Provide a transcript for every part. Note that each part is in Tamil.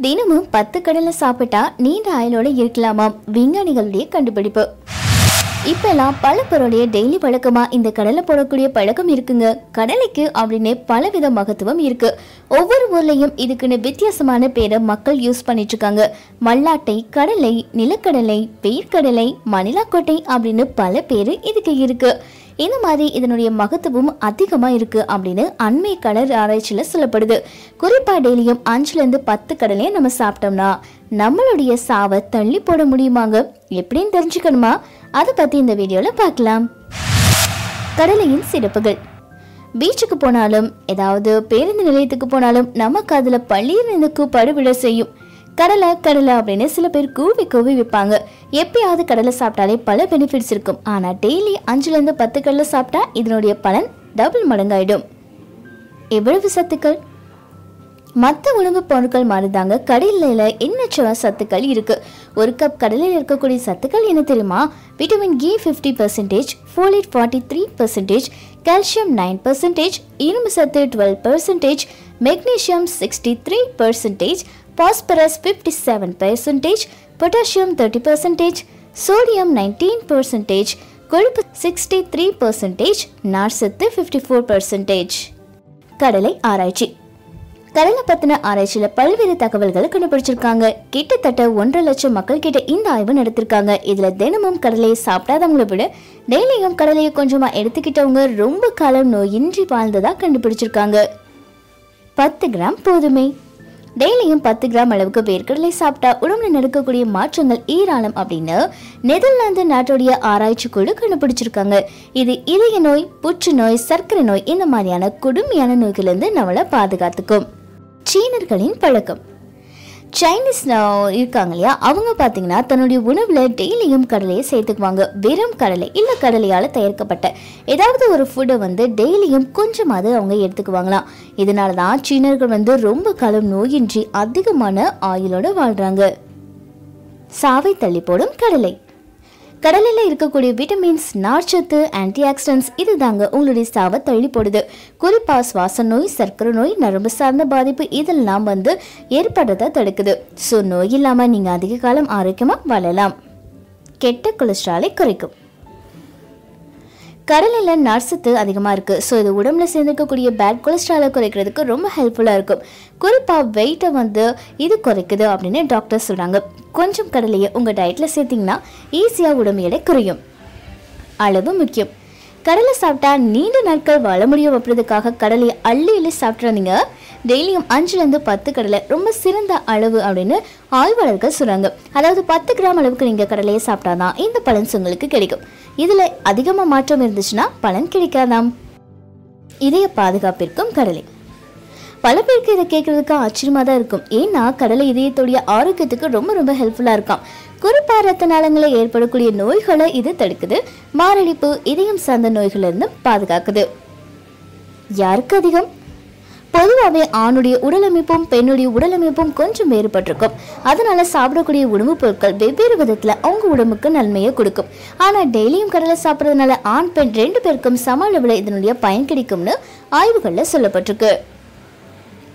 தினமும் பத்து கடலை சாப்பிட்டா நீண்ட ஆயுளோட இருக்கலாமாம். விஞ்ஞானிகளுடைய கண்டுபிடிப்பு. இப்பெல்லாம் பல பேருடைய டெய்லி பழக்கமா இந்த கடலை போடக்கூடிய பழக்கம் இருக்குங்க. கடலைக்கு அப்படின்னு பலவித மகத்துவம் இருக்கு. ஒவ்வொரு ஊர்லயும் இதுக்குன்னு வித்தியாசமான பேரை மக்கள் யூஸ் பண்ணிட்டு இருக்காங்க மல்லாட்டை கடலை நிலக்கடலை பெயர்க்கடலை மணிலாக்கோட்டை அப்படின்னு பல பேரு இதுக்கு இருக்கு. இந்த மாதிரி இதனுடைய மகத்துவம் அதிகமாக இருக்கு அப்படின்னு அண்மை கடல் ஆராய்ச்சியில் சொல்லப்படுது. குறிப்பா டெய்லியும் அஞ்சுலேருந்து பத்து கடலையும் நம்ம சாப்பிட்டோம்னா நம்மளுடைய சாவை தள்ளி போட முடியுமாங்க? எப்படின்னு தெரிஞ்சுக்கணுமா? அதை பற்றி இந்த வீடியோவில் பார்க்கலாம். கடலையின் சிறப்புகள். பீச்சுக்கு போனாலும் ஏதாவது பேருந்து நிலையத்துக்கு போனாலும் நமக்கு அதில் பள்ளியில் இந்த கூப்பாடு விட செய்யும். கடலை கடலை அப்படின்னு சில பேர் கூவி கூவி விற்பாங்க. எப்பயாவது கடலை சாப்பிட்டாலே பல பெனிஃபிட்ஸ் இருக்கும். ஆனால் டெய்லி அஞ்சுலேருந்து பத்து கடலை சாப்பிட்டா இதனுடைய பலன் டபுள் மடங்காயிடும். எவ்வளவு சத்துக்கள்? மற்ற உணவுப் பொருட்கள் மாறிதாங்க. கடலையில் எண்ணற்ற சத்துக்கள் இருக்குது ஒரு கப் கடலையில் இருக்கக்கூடிய சத்துக்கள் என்ன தெரியுமா? விட்டமின் கி fifty percentage folate forty three percentage calcium nine percentage இரும்பு சத்து twelve percentage magnesium sixty three percentage phosphorus fifty seven percentage potassium thirty percentage sodium nineteen கொழுப்பு சிக்ஸ்டி த்ரீ பர்சன்டேஜ் நார்சத்து ஃபிஃப்டி ஃபோர் பர்சன்டேஜ் கடலை ஆராய்ச்சி. கடலை பத்தின ஆராய்ச்சியில பல்வேறு தகவல்களை கண்டுபிடிச்சிருக்காங்க. கிட்டத்தட்ட ஒன்றரை லட்சம் மக்கள் கிட்ட இந்த ஆய்வு நடத்திருக்காங்க. இதுல தினமும் கடலையை சாப்பிடாதவங்கள விட டெய்லியும் கடலையை கொஞ்சமா எடுத்துக்கிட்டவங்க ரொம்ப காலம் நோயின்றி வாழ்ந்ததா கண்டுபிடிச்சிருக்காங்க. பத்து கிராம் போதுமே. டெய்லியும் பத்து கிராம் அளவுக்கு வேர்க்கடலை சாப்பிட்டா உடம்புல நடக்கக்கூடிய மாற்றங்கள் ஈராளம் அப்படின்னு நெதர்லாந்து நாட்டுடைய ஆராய்ச்சி குழு கண்டுபிடிச்சிருக்காங்க. இது இதய நோய் புற்றுநோய் சர்க்கரை நோய் இந்த மாதிரியான கொடுமையான நோய்களிலிருந்து நம்மளை பாதுகாத்துக்கும். சீனர்களின் பழக்கம். சைனீஸ் இருக்காங்க இல்லையா? அவங்க பார்த்தீங்கன்னா தன்னுடைய உணவில் டெய்லியும் கடலையை சேர்த்துக்குவாங்க. வெறும் கடலை இல்லை கடலையால் தயாரிக்கப்பட்ட ஏதாவது ஒரு ஃபுட்டை வந்து டெய்லியும் கொஞ்சமாவது அவங்க எடுத்துக்குவாங்களாம். இதனால தான் சீனர்கள் வந்து ரொம்ப காலம் நோயின்றி அதிகமான ஆயுளோடு வாழ்கிறாங்க சாவை தள்ளி போடும் கடலை. கடலில் இருக்கக்கூடிய விட்டமின்ஸ் நார்ச்சத்து ஆன்டி ஆக்சிடென்ட்ஸ் இது தாங்க உங்களுடைய சாவை தள்ளி போடுது குறிப்பாக சுவாச நோய் சர்க்கரை நோய் நரம்பு சார்ந்த பாதிப்பு இதெல்லாம் வந்து ஏற்படுறதை தடுக்குது. ஸோ நோய் இல்லாமல் நீங்கள் அதிக காலம் ஆரோக்கியமாக வாழலாம். கெட்ட கொலஸ்ட்ராலை குறைக்கும். கடலில் நர்சத்து அதிகமாக இருக்குது ஸோ இது உடம்புல சேர்ந்துருக்கக்கூடிய பேட் கொலஸ்ட்ராலை குறைக்கிறதுக்கு ரொம்ப ஹெல்ப்ஃபுல்லாக இருக்கும். குறிப்பாக வெயிட்டை வந்து இது குறைக்குது அப்படின்னு டாக்டர் சொல்கிறாங்க கொஞ்சம் கடலையை உங்கள் டயட்டில் சேர்த்திங்கன்னா ஈஸியாக உடம்பு எடை குறையும். அளவு முக்கியம். கடலை சாப்பிட்டா நீண்ட நாட்கள் வாழ முடியும் அப்படின்றதுக்காக கடலையை அள்ளி அள்ளி சாப்பிட்றாதீங்க டெய்லியும் அஞ்சுலேருந்து பத்து கடலை ரொம்ப சிறந்த அளவு அப்படின்னு ஆய்வாளர்கள் சொல்கிறாங்க அதாவது பத்து கிராம் அளவுக்கு நீங்கள் கடலையை சாப்பிட்டா தான் இந்த பலன்ஸ் உங்களுக்கு கிடைக்கும். இதில் அதிகமாக மாற்றம் இருந்துச்சுன்னா பலன் கிடைக்காதாம். இதய பாதுகாப்பிற்கும் கடலை. பல பேருக்கு இதை கேட்கறதுக்கு ஆச்சரியமாக தான் இருக்கும். ஏன்னா கடலை இதயத்துடைய ஆரோக்கியத்துக்கு ரொம்ப ரொம்ப ஹெல்ப்ஃபுல்லாக இருக்காம். குறிப்பாக ரத்த நாளங்களில் ஏற்படக்கூடிய நோய்களை இது தடுக்குது. மாரடைப்பு இதயம் சார்ந்த நோய்களிலிருந்து பாதுகாக்குது. யாருக்கு அதிகம்? பொதுவாகவே ஆணுடைய உடலமைப்பும் பெண்ணுடைய உடலமைப்பும் கொஞ்சம் வேறுபட்டிருக்கும். அதனால சாப்பிடக்கூடிய உணவுப் பொருட்கள் வெவ்வேறு விதத்தில் அவங்க உடம்புக்கு நன்மையை கொடுக்கும். ஆனால் டெய்லியும் கடலை சாப்பிட்றதுனால ஆண் பெண் ரெண்டு பேருக்கும் சம அளவில் இதனுடைய பயன் கிடைக்கும்னு ஆய்வுகளில் சொல்லப்பட்டிருக்கு.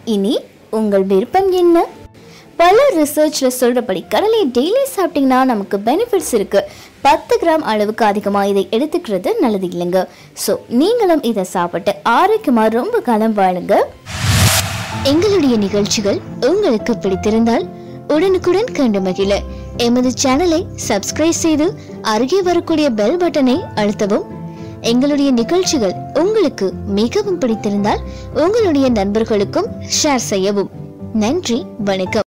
இனி உங்கள் விருப்பம் என்ன? பல ரிசர்ச்சில் சொல்கிறபடி கடலையை டெய்லி சாப்பிட்டீங்கன்னா நமக்கு பெனிஃபிட்ஸ் இருக்குது பத்து கிராம் அளவுக்கு அதிகமாக இதை எடுத்துக்கிறது நல்லது இல்லைங்க. ஸோ நீங்களும் இதை சாப்பிட்டு ஆரோக்கியமாக ரொம்ப காலம் வாழுங்க. எங்களுடைய நிகழ்ச்சிகள் உங்களுக்கு பிடித்திருந்தால் உடனுக்குடன் கண்டு மகிழ. எமது சேனலை சப்ஸ்கிரைப் செய்து அருகே வரக்கூடிய பெல் பட்டனை அழுத்தவும். எங்களுடைய நிகழ்ச்சிகள் உங்களுக்கு மிகவும் பிடித்திருந்தால் உங்களுடைய நண்பர்களுக்கும் ஷேர் செய்யவும். நன்றி வணக்கம்.